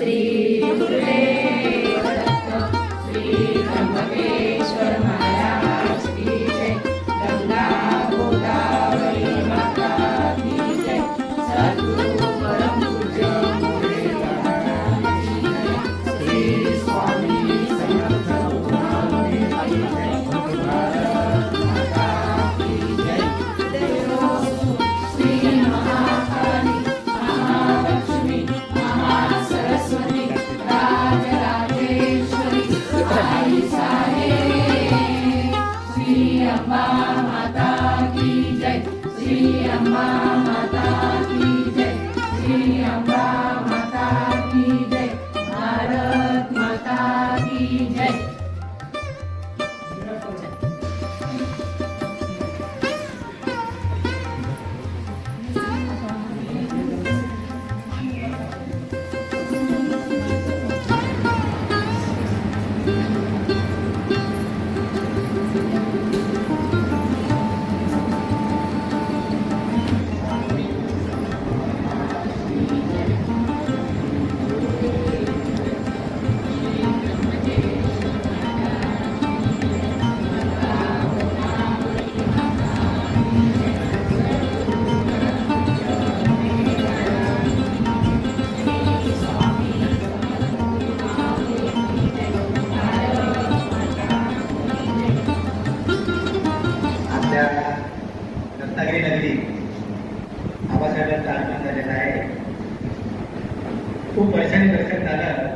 श्री श्री अमेश्वर माया सर्वा श्री स्वामी स जय श्री अम्बा माता की जय आपल्या रत्नागिरी नगरी. आबासाहेबांचा आगमन झालेला आहे. खूप वर्षाने दर्शन झालं.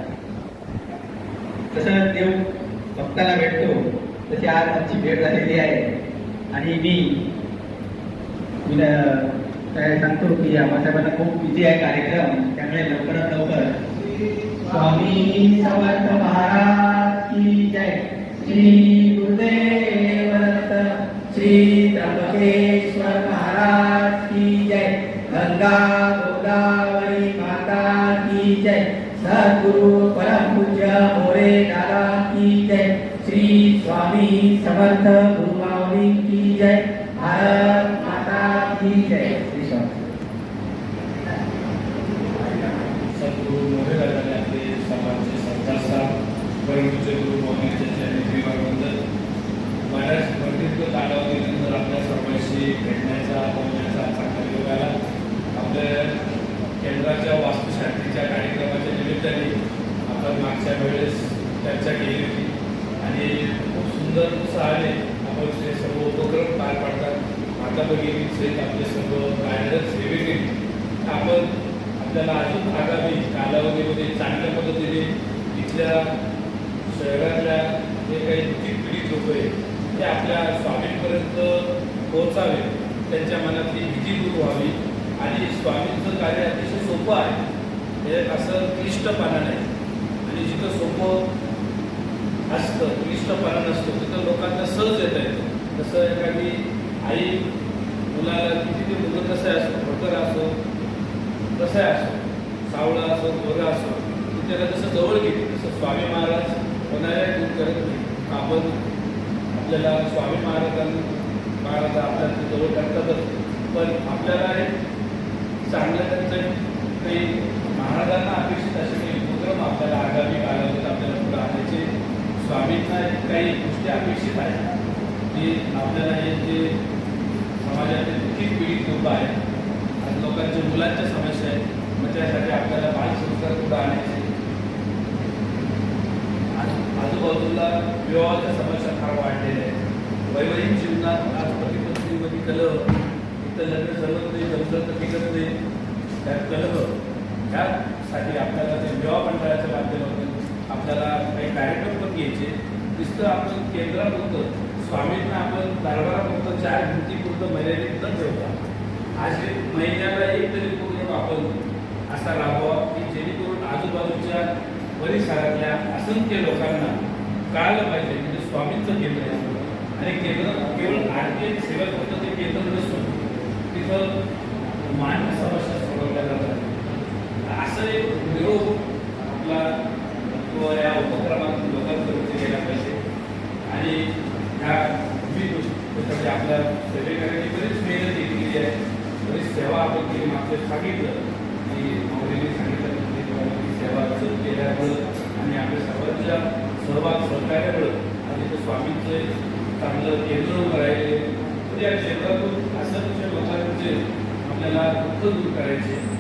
तसं देव भक्ताला भेटतो तशी आज आमची भेट झालेली आहे. आणि मी काय सांगतो की आबासाहेबांना खूप बिझी आहे कार्यक्रम. त्यामुळे लवकरात लवकर स्वामी समर्थ महाराज. श्री त्र्यंबकेश्वर महाराज की जय। गंगा गोदावरी माता की जय। सद्गुरु परम पूज्य मोरे दादा की जय। श्री स्वामी समर्थ गुरुमावली की जय भारत माता की जय श्री स्वामी सद्गुरु मोरेदादाने आपले समाजचे संस्थास्थान परमपूज्य गुरु मोहनच्या चरणी श्रीवारवंदन महाराज प्रदीर्घ कालावधीनंतर आपल्या सर्वांशी भेटण्याचा बोलण्याचा चांगला योग आला आपल्या केंद्राच्या वास्तुशांतीच्या कार्यक्रमाच्या निमित्ताने आपण मागच्या वेळेस चर्चा केली होती. आणि खूप सुंदर उत्साहाने आपण ते सर्व उपक्रम पार पाडतात माता भगिनी सहित आपले सर्व कार्यरत सेवेकरी आपण आपल्याला अजून आगामी कालावधीमध्ये चांगल्या पद्धतीने इथल्या शहरातल्या जे काही दुःखित पीडित लोक आहेत ते आपल्या स्वामींपर्यंत पोहोचावे त्यांच्या मनातली भीती दूर व्हावी. आणि स्वामींचं कार्य अतिशय सोपं आहे. हे असं क्लिष्टपणा नाही. जिथं सोपं असतं क्लिष्टपणा नसतो. तिथं लोकांना सहज येता येतं. तसं एखादी आई मुलाला किती ते मुलं कसं असो भोकर असो कसं असो सावळा असो गोरा असो ती त्याला जसं जवळ गेली तसं स्वामी महाराज होणाऱ्या दूर करत नाही. आपण आपल्याला स्वामी महाराजांनी महाराज आपल्याला जवळ करतातच. पण आपल्याला एक चांगलं त्यांचं काही महाराजांना अपेक्षित असे काही उपक्रम आपल्याला आगामी कालावधीत आपल्याला पुढे आणायचे स्वामींना एक काही गोष्टी अपेक्षित आहेत. की आपल्याला हे जे समाजातील दुःखित पीडित लोक आहेत आणि लोकांच्या मुलांच्या समस्या आहेत मग त्यासाठी आपल्याला बालसंस्कार पुढे आणायचे? आजूबाजूला विवाहाच्या समस्या फार वाढलेल्या आहेत. वैवाहिक जीवनात आज पती पत्नीमध्ये कलह इथं लग्न जमत नाही जमलं टिकत नाही त्यात कलह त्यासाठी आपल्याला ते विवाह मंडळाच्या माध्यमातून आपल्याला काही कार्यक्रम पण घ्यायचे. नुसतं आपण केंद्रापुरतं स्वामींना आपण दरबारापुरतं चार भिंतीपुरतं मर्यादित न ठेवता आज एक महिन्याला एक तरी उपक्रम आपण असा राबवा की जेणेकरून आजूबाजूच्या परिसरातल्या असंख्य लोकांना कळालं पाहिजे म्हणजे स्वामींचं केंद्र आहे. आणि केंद्र केवळ आरतीय सेवा फक्त ते केंद्र नसून तिथं मान्य समस्या सोडवल्या जातात. असं एक निरोप आपला किंवा या उपक्रमातून लोकांपर्यंत गेला पाहिजे आणि ह्या विविध गोष्टींसाठी आपल्या सेवेकऱ्यांनी बरीच मेहनत केलेली आहे. बरीच सेवा आपण केली. मागच्या सांगितलं. की मौलीने सांगितलं की सेवा केल्यामुळं आणि आपल्या सर्वांच्या सहभाग सहकार्यामुळं आणि ते स्वामींचं चांगलं केंद्र उभं राहिले तर या क्षेत्रातून असंख्य लोकांचे आपल्याला दुःख दूर करायचे.